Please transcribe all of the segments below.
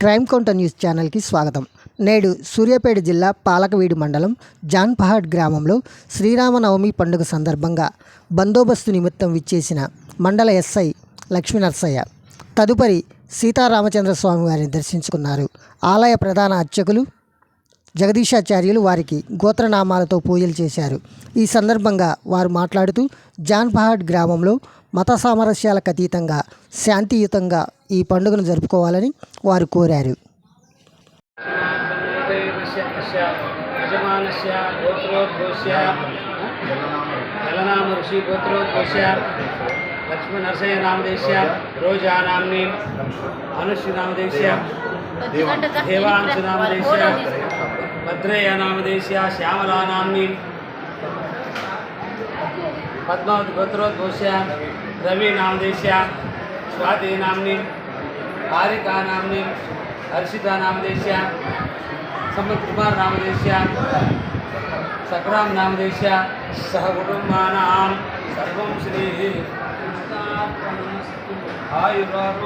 Crime counter news ఛానల్కి స్వాగతం. నేడు సూర్యాపేట జిల్లా పాలకవీడు మండలం జాన్పహాడ్ గ్రామంలో శ్రీరామనవమి పండుగ సందర్భంగా బందోబస్తు నిమిత్తం విచ్చేసిన మండల ఎస్ఐ లక్ష్మీ నర్సయ్య తదుపరి సీతారామచంద్ర స్వామి వారిని దర్శించుకున్నారు. ఆలయ ప్రధాన అర్చకులు జగదీశాచార్యులు వారికి గోత్రనామాలతో పూజలు చేశారు. ఈ సందర్భంగా వారు మాట్లాడుతూ జాన్పహాడ్ గ్రామంలో మత సామరస్యాలకు అతీతంగా శాంతియుతంగా ఈ పండుగను జరుపుకోవాలని వారు కోరారు. లక్ష్మీ నరసింహ నామదేశ్య రోజా నామ్ని అనుష్య నామదేశ్య దేవాంశ నామదేశ్య భద్రయ్య నామదేశ్య శ్యామలా నామ్ని पद्मावत गोत्रवत भूषया रवि नामदेशया स्वाति नामनी हारिका नामनी हर्षिता नामदेशया समर कुमार नामदेशया सक्राम नामदेशया सहकुटुंबा नाम सर्व श्री आयुर्वेद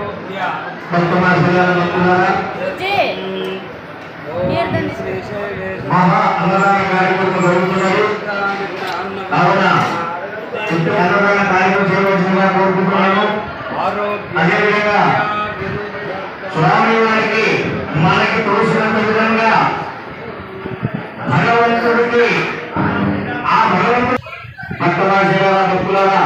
అదేవిధంగా కార్యక్రమం చేయవలసిందిగా కోరుకుంటున్నాను అదేవిధంగా స్వామి వారికి మనకి తోసినంత విధంగా భగవంతుడికి ఆ భగవంతుడు భక్తవాసేవ భక్తులారా